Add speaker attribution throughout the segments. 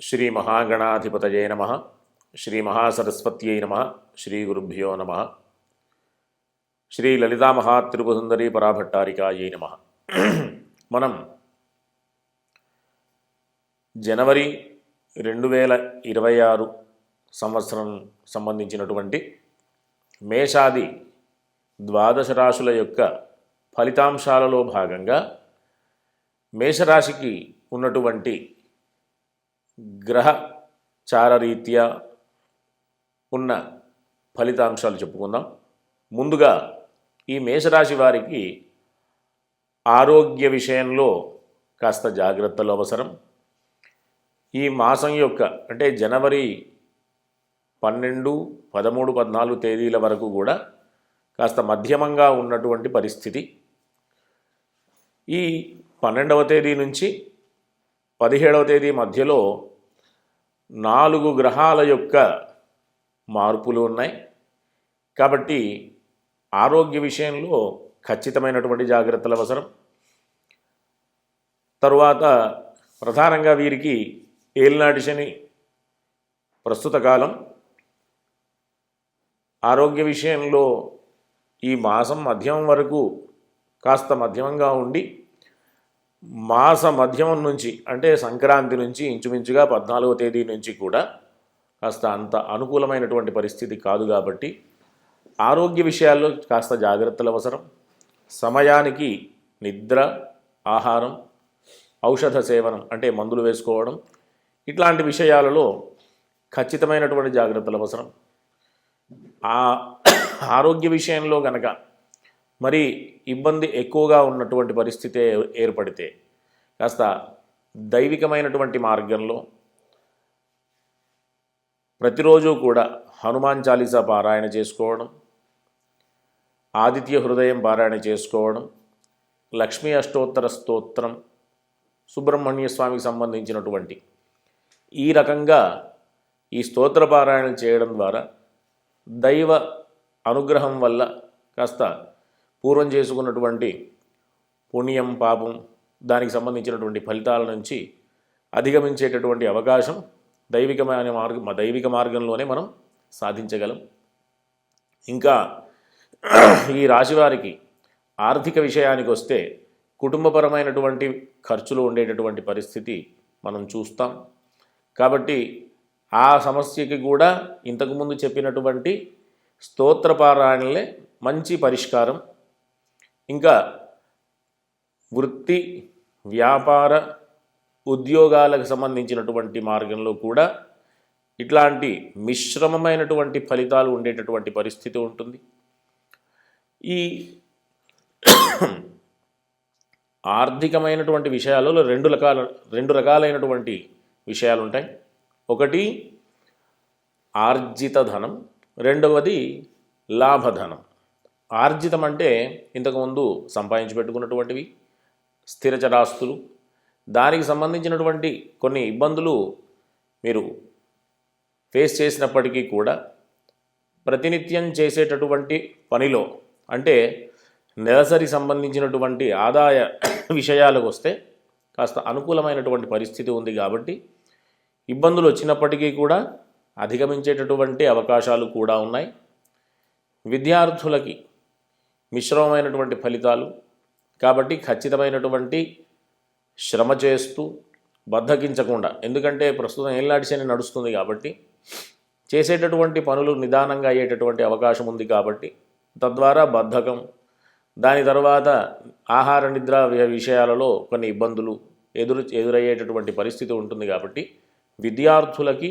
Speaker 1: శ్రీ మహాగణాధిపతయే నమ శ్రీ మహాసరస్వత్యై నమ శ్రీ గురుభ్యో నమ శ్రీ లలితా మహాత్రిపుసుందరి పరాభట్టారికాయై నమ. మనం జనవరి రెండు వేల ఇరవై ఆరు సంవత్సరం సంబంధించినటువంటి మేషాది ద్వాదశ రాశుల యొక్క ఫలితాంశాలలో భాగంగా మేషరాశికి ఉన్నటువంటి గ్రహ చారరీత్యా ఉన్న ఫలితాంశాలు చెప్పుకుందాం. ముందుగా ఈ మేషరాశి వారికి ఆరోగ్య విషయంలో కాస్త జాగ్రత్తలు అవసరం. ఈ మాసం యొక్క అంటే జనవరి పన్నెండు పదమూడు పద్నాలుగు తేదీల వరకు కూడా కాస్త మధ్యమంగా ఉన్నటువంటి పరిస్థితి. ఈ పన్నెండవ తేదీ నుంచి పదిహేడవ తేదీ మధ్యలో నాలుగు గ్రహాల యొక్క మార్పులు ఉన్నాయి. కాబట్టి ఆరోగ్య విషయంలో ఖచ్చితమైనటువంటి జాగ్రత్తలు అవసరం. తరువాత ప్రధానంగా వీరికి ఏలినాటి శని ప్రస్తుత కాలం. ఆరోగ్య విషయంలో ఈ మాసం మధ్యం వరకు కాస్త మధ్యమంగా ఉండి మాస మధ్యమం నుంచి అంటే సంక్రాంతి నుంచి ఇంచుమించుగా పద్నాలుగో తేదీ నుంచి కూడా కాస్త అంత అనుకూలమైనటువంటి పరిస్థితి కాదు కాబట్టి ఆరోగ్య విషయాల్లో కాస్త జాగ్రత్తలు అవసరం. సమయానికి నిద్ర ఆహారం ఔషధ సేవనం అంటే మందులు వేసుకోవడం ఇట్లాంటి విషయాలలో ఖచ్చితమైనటువంటి జాగ్రత్తలు అవసరం. ఆ ఆరోగ్య విషయంలో కనుక మరి ఇబ్బంది ఎక్కువగా ఉన్నటువంటి పరిస్థితి ఏర్పడితే కాస్త దైవికమైనటువంటి మార్గంలో ప్రతిరోజు కూడా హనుమాన్ చాలీసా పారాయణ చేసుకోవడం ఆదిత్య హృదయం పారాయణ చేసుకోవడం లక్ష్మీ అష్టోత్తర స్తోత్రం సుబ్రహ్మణ్య స్వామికి సంబంధించినటువంటి ఈ రకంగా ఈ స్తోత్ర పారాయణ చేయడం ద్వారా దైవ అనుగ్రహం వల్ల కాస్త పూర్వం చేసుకున్నటువంటి పుణ్యం పాపం దానికి సంబంధించినటువంటి ఫలితాల నుంచి అధిగమించేటటువంటి అవకాశం దైవికమైన మార్గం దైవిక మార్గంలోనే మనం సాధించగలం. ఇంకా ఈ రాశివారికి ఆర్థిక విషయానికి వస్తే కుటుంబపరమైనటువంటి ఖర్చులు ఉండేటటువంటి పరిస్థితి మనం చూస్తాం. కాబట్టి ఆ సమస్యకి కూడా ఇంతకుముందు చెప్పినటువంటి స్తోత్రపారాయణలే మంచి పరిష్కారం ఇంకా వృత్తి వ్యాపార ఉద్యోగాలకు సంబంధించినటువంటి మార్గంలో కూడా ఇట్లాంటి మిశ్రమమైనటువంటి ఫలితాలు ఉండేటటువంటి పరిస్థితి ఉంటుంది. ఈ ఆర్థికమైనటువంటి విషయాలలో రెండు రకాల రెండు రకాలైనటువంటి విషయాలు ఉంటాయి. ఒకటి ఆర్జిత ధనం రెండవది లాభధనం. ఆర్జితం అంటే ఇంతకుముందు సంపాదించి పెట్టుకున్నటువంటివి స్థిర చరాస్తులు దానికి సంబంధించినటువంటి కొన్ని ఇబ్బందులు మీరు ఫేస్ చేసినప్పటికీ కూడా ప్రతినిత్యం చేసేటటువంటి పనిలో అంటే నెలసరి సంబంధించినటువంటి ఆదాయ విషయాలకు వస్తే కాస్త అనుకూలమైనటువంటి పరిస్థితి ఉంది కాబట్టి ఇబ్బందులు వచ్చినప్పటికీ కూడా అధిగమించేటటువంటి అవకాశాలు కూడా ఉన్నాయి. విద్యార్థులకి మిశ్రమమైనటువంటి ఫలితాలు కాబట్టి ఖచ్చితమైనటువంటి శ్రమ చేస్తూ బద్ధకించకుండా ఎందుకంటే ప్రస్తుతం ఏళ్ళనాటి నడుస్తుంది కాబట్టి చేసేటటువంటి పనులు నిదానంగా అయ్యేటటువంటి అవకాశం ఉంది కాబట్టి తద్వారా బద్ధకం దాని తర్వాత ఆహార నిద్ర విషయాలలో కొన్ని ఇబ్బందులు ఎదురు ఎదురయ్యేటటువంటి పరిస్థితి ఉంటుంది కాబట్టి విద్యార్థులకి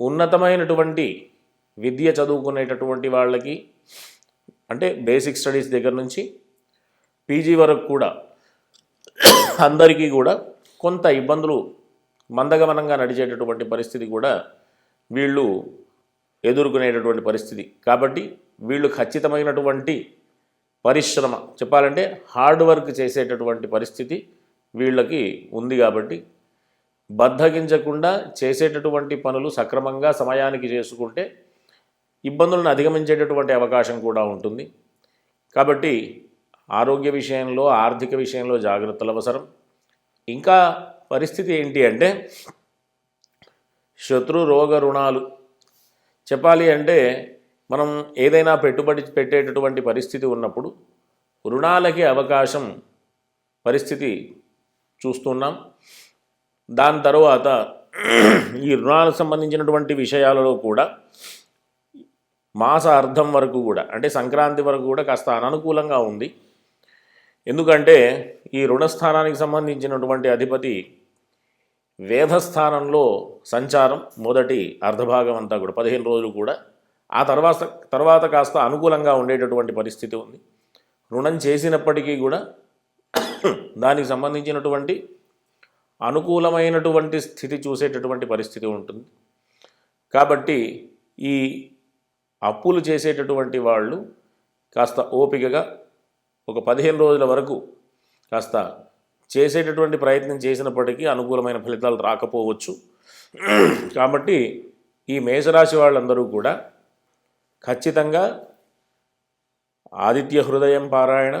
Speaker 1: ఉన్నతమైనటువంటి విద్య చదువుకునేటటువంటి వాళ్ళకి అంటే బేసిక్ స్టడీస్ దగ్గర నుంచి పీజీ వరకు కూడా అందరికీ కూడా కొంత ఇబ్బందులు మందగమనంగా నడిచేటటువంటి పరిస్థితి కూడా వీళ్ళు ఎదుర్కొనేటటువంటి పరిస్థితి. కాబట్టి వీళ్ళు ఖచ్చితమైనటువంటి పరిశ్రమ చెప్పాలంటే హార్డ్ వర్క్ చేసేటటువంటి పరిస్థితి వీళ్ళకి ఉంది కాబట్టి బద్ధగించకుండా చేసేటటువంటి పనులు సక్రమంగా సమయానికి చేసుకుంటే ఇబ్బందులను అధిగమించేటటువంటి అవకాశం కూడా ఉంటుంది. కాబట్టి ఆరోగ్య విషయంలో ఆర్థిక విషయంలో జాగ్రత్తలు అవసరం. ఇంకా పరిస్థితి ఏంటి అంటే శత్రు రోగ రుణాలు. చెప్పాలి అంటే మనం ఏదైనా పెట్టుబడి పెట్టేటటువంటి పరిస్థితి ఉన్నప్పుడు రుణాలకి అవకాశం పరిస్థితి చూస్తున్నాం. దాని తర్వాత ఈ రుణాలకు సంబంధించినటువంటి విషయాలలో కూడా మాస అర్థం వరకు కూడా అంటే సంక్రాంతి వరకు కూడా కాస్త అననుకూలంగా ఉంది. ఎందుకంటే ఈ రుణస్థానానికి సంబంధించినటువంటి అధిపతి వేధస్థానంలో సంచారం మొదటి అర్ధభాగం అంతా కూడా పదిహేను రోజులు కూడా. ఆ తర్వాత తర్వాత కాస్త అనుకూలంగా ఉండేటటువంటి పరిస్థితి ఉంది. రుణం చేసినప్పటికీ కూడా దానికి సంబంధించినటువంటి అనుకూలమైనటువంటి స్థితి చూసేటటువంటి పరిస్థితి ఉంటుంది. కాబట్టి ఈ అప్పులు చేసేటటువంటి వాళ్ళు కాస్త ఓపికగా ఒక పదిహేను రోజుల వరకు కాస్త చేసేటటువంటి ప్రయత్నం చేసినప్పటికీ అనుకూలమైన ఫలితాలు రాకపోవచ్చు. కాబట్టి ఈ మేషరాశి వాళ్ళందరూ కూడా ఖచ్చితంగా ఆదిత్య హృదయం పారాయణ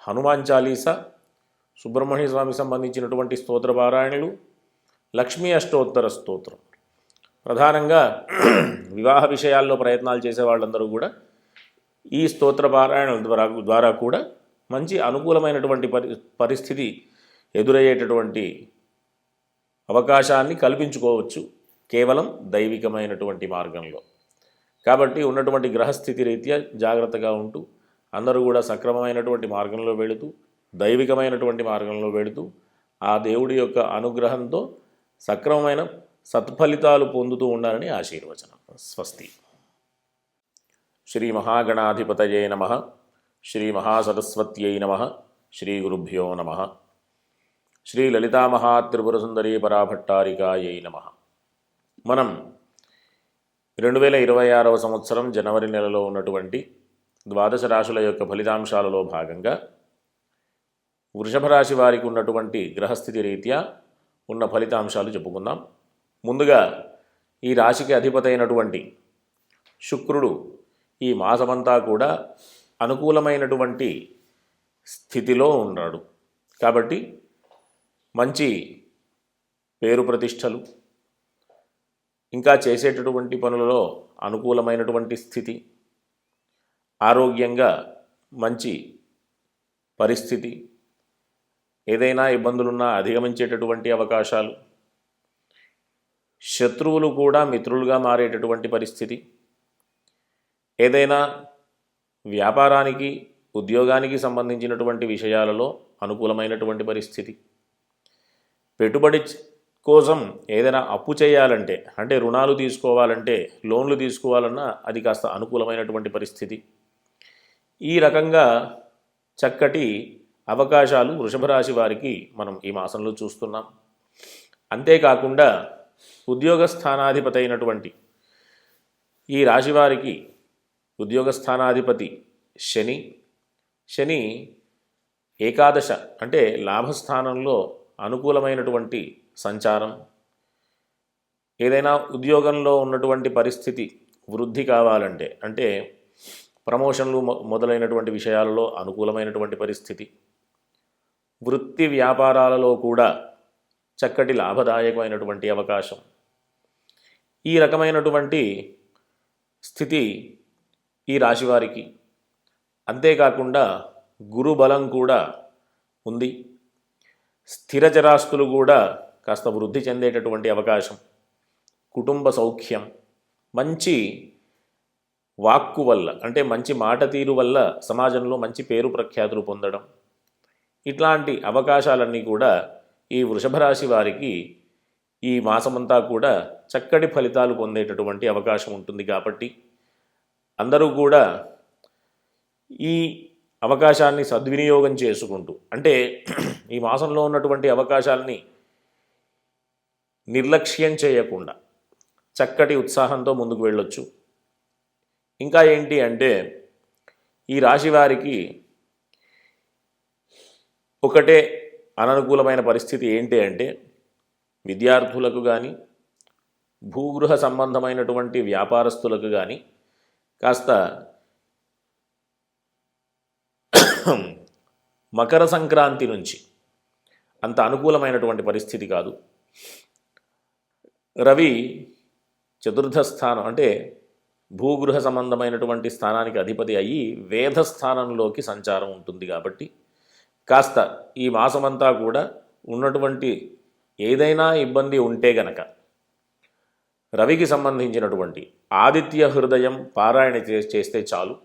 Speaker 1: హనుమాన్ చాలీస సుబ్రహ్మణ్య స్వామికి సంబంధించినటువంటి స్తోత్ర పారాయణలు లక్ష్మీ అష్టోత్తర స్తోత్రం. ప్రధానంగా వివాహ విషయాల్లో ప్రయత్నాలు చేసే వాళ్ళందరూ కూడా ఈ స్తోత్ర పారాయణం ద్వారా ద్వారా కూడా మంచి అనుకూలమైనటువంటి పరి పరిస్థితి ఎదురయ్యేటటువంటి అవకాశాన్ని కల్పించుకోవచ్చు కేవలం దైవికమైనటువంటి మార్గంలో. కాబట్టి ఉన్నటువంటి గ్రహస్థితి రీత్యా జాగ్రత్తగా ఉంటూ అందరూ కూడా సక్రమమైనటువంటి మార్గంలో వెళుతూ దైవికమైనటువంటి మార్గంలో వెళుతూ ఆ దేవుడి యొక్క అనుగ్రహంతో సక్రమమైన సత్ఫలితాలు పొందుతూ ఉండాలని ఆశీర్వచనం. స్వస్తి. శ్రీ మహాగణాధిపతయే నమ. శ్రీ మహాసరస్వత్యై నమ. శ్రీ గురుభ్యో నమ. శ్రీ లలితామహాత్రిపురసుందరీ పరాభట్టారికాయై నమ. మనం రెండు వేల ఇరవై ఆరవ సంవత్సరం జనవరి నెలలో ఉన్నటువంటి ద్వాదశ రాశుల యొక్క ఫలితాంశాలలో భాగంగా వృషభ రాశి వారికి ఉన్నటువంటి గ్రహస్థితి రీత్యా ఉన్న ఫలితాంశాలు చెప్పుకుందాం. ముందుగా ఈ రాశికి అధిపతి అయినటువంటి శుక్రుడు ఈ మాసమంతా కూడా అనుకూలమైనటువంటి స్థితిలో ఉన్నాడు. కాబట్టి మంచి పేరు ప్రతిష్టలు ఇంకా చేసేటటువంటి పనులలో అనుకూలమైనటువంటి స్థితి ఆరోగ్యంగా మంచి పరిస్థితి ఏదైనా ఇబ్బందులున్నా అధిగమించేటటువంటి అవకాశాలు శత్రువులు కూడా మిత్రులుగా మారేటటువంటి పరిస్థితి. ఏదైనా వ్యాపారానికి ఉద్యోగానికి సంబంధించినటువంటి విషయాలలో అనుకూలమైనటువంటి పరిస్థితి. పెట్టుబడి కోసం ఏదైనా అప్పు చేయాలంటే అంటే రుణాలు తీసుకోవాలంటే లోన్లు తీసుకోవాలన్నా అది కాస్త అనుకూలమైనటువంటి పరిస్థితి. ఈ రకంగా చక్కటి అవకాశాలు వృషభ రాశి వారికి మనం ఈ మాసంలో చూస్తున్నాం. అంతేకాకుండా ఉద్యోగ స్థానాధిపతి అయినటువంటి ఈ రాశివారికి ఉద్యోగ స్థానాధిపతి శని. శని ఏకాదశ అంటే లాభస్థానంలో అనుకూలమైనటువంటి సంచారం. ఏదైనా ఉద్యోగంలో ఉన్నటువంటి పరిస్థితి వృద్ధి కావాలంటే అంటే ప్రమోషన్లు మొ- మొదలైనటువంటి విషయాలలో అనుకూలమైనటువంటి పరిస్థితి. వృత్తి వ్యాపారాలలో కూడా చక్కటి లాభదాయకమైనటువంటి అవకాశం. ఈ రకమైనటువంటి స్థితి ఈ రాశివారికి. అంతేకాకుండా గురుబలం కూడా ఉంది. స్థిర చరాస్తులు కూడా కాస్త వృద్ధి చెందేటటువంటి అవకాశం. కుటుంబ సౌఖ్యం. మంచి వాక్కు వల్ల అంటే మంచి మాట తీరు వల్ల సమాజంలో మంచి పేరు ప్రఖ్యాతులు పొందడం. ఇట్లాంటి అవకాశాలన్నీ కూడా ఈ వృషభ రాశి వారికి ఈ మాసమంతా కూడా చక్కటి ఫలితాలు పొందేటటువంటి అవకాశం ఉంటుంది కాబట్టి అందరూ కూడా ఈ అవకాశాన్ని సద్వినియోగం చేసుకుంటూ అంటే ఈ మాసంలో ఉన్నటువంటి అవకాశాలని నిర్లక్ష్యం చేయకుండా చక్కటి ఉత్సాహంతో ముందుకు వెళ్ళొచ్చు. ఇంకా ఏంటి అంటే ఈ రాశి వారికి ఒకటే అననుకూలమైన పరిస్థితి ఏంటి అంటే విద్యార్థులకు కానీ భూగృహ సంబంధమైనటువంటి వ్యాపారస్తులకు కానీ కాస్త మకర సంక్రాంతి నుంచి అంత అనుకూలమైనటువంటి పరిస్థితి కాదు. రవి చతుర్థ స్థానం అంటే భూగృహ సంబంధమైనటువంటి స్థానానికి అధిపతి అయ్యి వేద స్థానంలోకి సంచారం ఉంటుంది కాబట్టి కాస్త ఈ మాసమంతా కూడా ఉన్నటువంటి ఏదైనా ఇబ్బంది ఉంటే గనక రవికి సంబంధించినటువంటి ఆదిత్య హృదయం పారాయణ చేస్తే చాలు.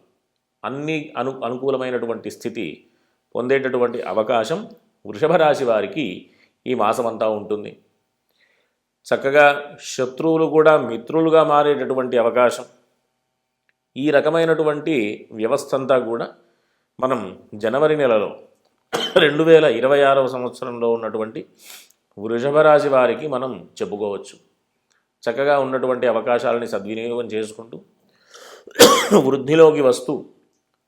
Speaker 1: అన్ని అను అనుకూలమైనటువంటి స్థితి పొందేటటువంటి అవకాశం వృషభ రాశి వారికి ఈ మాసమంతా ఉంటుంది. చక్కగా శత్రువులు కూడా మిత్రులుగా మారేటటువంటి అవకాశం. ఈ రకమైనటువంటి వ్యవస్థ అంతా కూడా మనం జనవరి నెలలో రెండు వేల ఇరవై ఆరవ సంవత్సరంలో ఉన్నటువంటి వృషభ రాశి వారికి మనం చెప్పుకోవచ్చు. చక్కగా ఉన్నటువంటి అవకాశాలని సద్వినియోగం చేసుకుంటూ వృద్ధిలోకి వస్తూ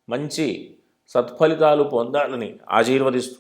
Speaker 1: మంచి సత్ఫలితాలు పొందాలని ఆశీర్వదిస్తూ